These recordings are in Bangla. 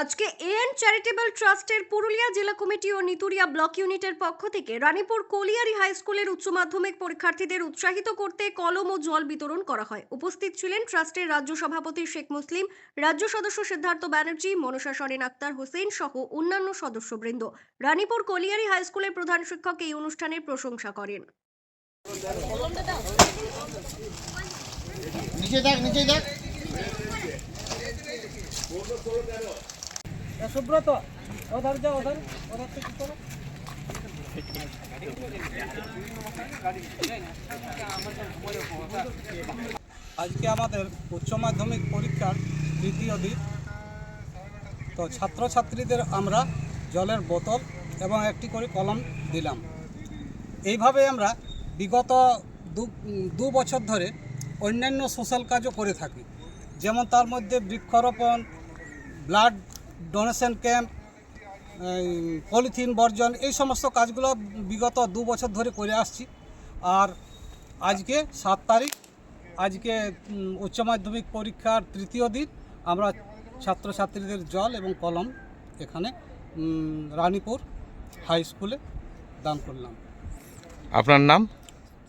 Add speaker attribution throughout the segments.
Speaker 1: আজকে এএন চ্যারিটেবল ট্রাস্টের পুরুলিয়া জেলা কমিটি ও নিতুরিয়া ব্লক ইউনিটের পক্ষ থেকে রানীপুর কোলিয়ারি হাই স্কুলের উচ্চ মাধ্যমিক পরীক্ষার্থীদের উৎসাহিত করতে কলম ও জল বিতরণ করা হয়। উপস্থিত ছিলেন ট্রাস্টের রাজ্য সভাপতি শেখ মুসলিম, রাজ্য সদস্য সিদ্ধার্থ ব্যানার্জি, মনসা সরেন আক্তার হোসেন সহ অন্যান্য সদস্যবৃন্দ। রানীপুর কোলিয়ারি হাই স্কুলের প্রধান শিক্ষক এই অনুষ্ঠানের প্রশংসা করেন।
Speaker 2: নিচে দেখ নিচে দেখ।
Speaker 3: সুব্রত, ওধার যাও, ওধার ওধার করো। আজকে আমাদের উচ্চ মাধ্যমিক পরীক্ষার তৃতীয় দিন। তো ছাত্রছাত্রীদের আমরা জলের বোতল এবং একটি করে কলম দিলাম। এইভাবে আমরা বিগত দু বছর ধরে অন্যান্য সোশ্যাল কাজও করে থাকি। যেমন তার মধ্যে বৃক্ষরোপণ, ব্লাড ডোনেশন ক্যাম্প পলিথিন বর্জন এই সমস্ত কাজগুলো বিগত দু বছর ধরে করে আসছি। আর আজকে সাত তারিখ আজকে উচ্চ মাধ্যমিক পরীক্ষার তৃতীয় দিন। আমরা ছাত্রছাত্রীদের জল এবং কলম এখানে রানীপুর হাই স্কুলে দান করলাম।
Speaker 4: আপনার নাম?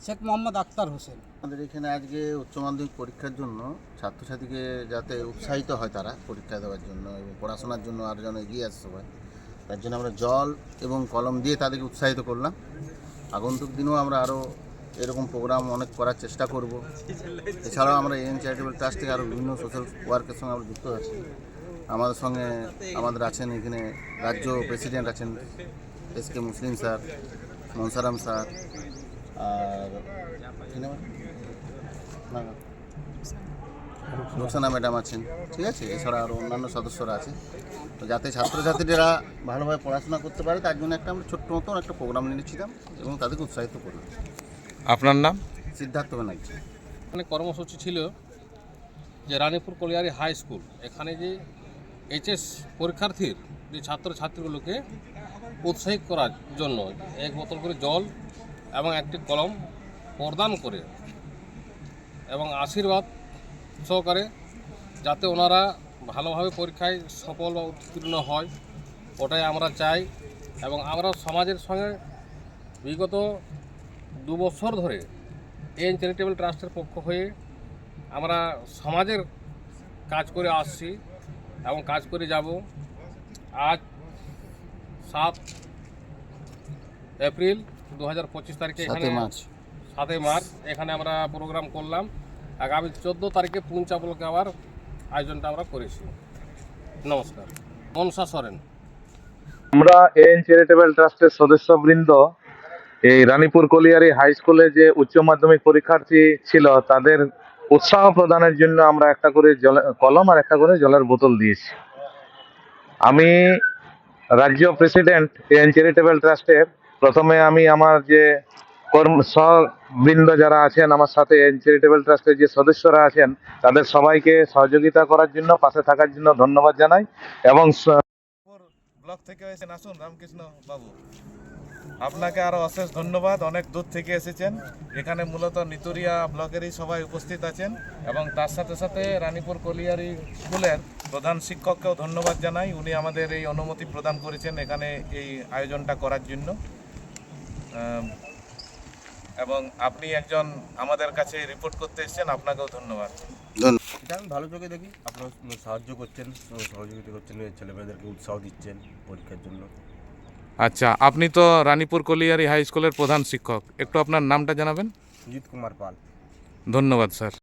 Speaker 3: শেখ মোহাম্মদ আক্তার হোসেন।
Speaker 2: আমাদের এখানে আজকে উচ্চ মাধ্যমিক পরীক্ষার জন্য ছাত্রছাত্রীকে যাতে উৎসাহিত হয় তারা পরীক্ষা দেওয়ার জন্য এবং পড়াশোনার জন্য আরও যেন এগিয়ে আসতে পারে। তার জন্য আমরা জল এবং কলম দিয়ে তাদেরকে উৎসাহিত করলাম। আগন্তুক দিনেও আমরা আরও এরকম প্রোগ্রাম অনেক করার চেষ্টা করব। এছাড়াও আমরা এন চ্যারিটেবল ট্রাস্ট থেকে আরও বিভিন্ন সোশ্যাল ওয়ার্কের সঙ্গে আমরা যুক্ত আছি। আমাদের সঙ্গে আমাদের আছেন এখানে রাজ্য প্রেসিডেন্ট আছেন S K Muslim sir Mansaram sir আর কি নাম আছে? না, না। রোকসানা ম্যাডাম আছেন ঠিক আছে এছাড়া আরও অন্যান্য সদস্যরা আছে তো যাতে ছাত্রছাত্রীরা ভালোভাবে পড়াশোনা করতে পারে তার জন্য একটা আমরা ছোট্ট মতন একটা প্রোগ্রাম নিয়েছিলাম এবং তাদেরকে উৎসাহিত করলাম
Speaker 4: আপনার নাম
Speaker 2: সিদ্ধার্থ ব্যানার্জি
Speaker 5: এখানে কর্মসূচি ছিল যে রানীপুর কলিয়ারি হাই স্কুল এখানে যে এইচএস পরীক্ষার্থীর যে ছাত্রছাত্রীগুলোকে উৎসাহিত করার জন্য এক বোতল করে জল এবং একটি কলম প্রদান করে এবং আশীর্বাদ সহকারে যাতে ওনারা ভালোভাবে পরীক্ষায় সফল বা উত্তীর্ণ হয় ওটাই আমরা চাই। এবং আমরা সমাজের সঙ্গে বিগত দু বছর ধরে এন চ্যারিটেবল ট্রাস্টের পক্ষ হয়ে আমরা সমাজের কাজ করে আসছি এবং কাজ করে যাব। আজ সাত এপ্রিল দু হাজার পঁচিশ তারিখে এখানে সাতই মার্চ এখানে আমরা প্রোগ্রাম করলাম। আগামী চোদ্দ তারিখে পুঞ্চা ব্লকে আবার আয়োজনটা আমরা করেছি। নমস্কার। মনসা সরেন।
Speaker 4: আমরা এন চ্যারিটেবল ট্রাস্টের সদস্যবৃন্দ, এই রানীপুর কলিয়ারি হাই স্কুলে যে উচ্চ মাধ্যমিক পরীক্ষার্থী ছিল, তাদের উৎসাহ প্রদানের জন্য আমরা একটা করে জলে, কলম আর একটা করে জলের বোতল দিয়েছি। আমি রাজ্য প্রেসিডেন্ট এন চ্যারিটেবল ট্রাস্টের প্রথমে আমি আমার যে কর্ম সহবৃন্দ যারা আছেন, আমার সাথে চ্যারিটেবল ট্রাস্টের যে সদস্যরা আছেন, তাদের সবাইকে সহযোগিতা করার জন্য, পাশে থাকার জন্য ধন্যবাদ জানাই এবং
Speaker 6: ব্লক থেকে এসেছেন, আসুন, রামকৃষ্ণ বাবু। আপনাকে আরও অশেষ ধন্যবাদ, অনেক দূর থেকে এসেছেন। এখানে মূলত নিতুরিয়া ব্লকেরই সবাই উপস্থিত আছেন এবং তার সাথে সাথে রানীপুর কলিয়ারি স্কুলের প্রধান শিক্ষককেও ধন্যবাদ জানাই। উনি আমাদের এই অনুমতি প্রদান করেছেন এখানে এই আয়োজনটা করার জন্য। এবং আপনি একজন আমাদের কাছে রিপোর্ট করতে এসেছেন আপনাকেও ধন্যবাদ।
Speaker 7: এটা আমি ভালো চোখে দেখি। আপনার সাহায্য করছেন সহযোগিতা করছেন ছেলেমেয়েদেরকে উৎসাহ দিচ্ছেন পরীক্ষার জন্য।
Speaker 4: আচ্ছা আপনি তো রানীপুর কলিয়ারি হাই স্কুলের প্রধান শিক্ষক। একটু আপনার নামটা জানাবেন?
Speaker 7: জিৎ কুমার পাল।
Speaker 4: ধন্যবাদ স্যার।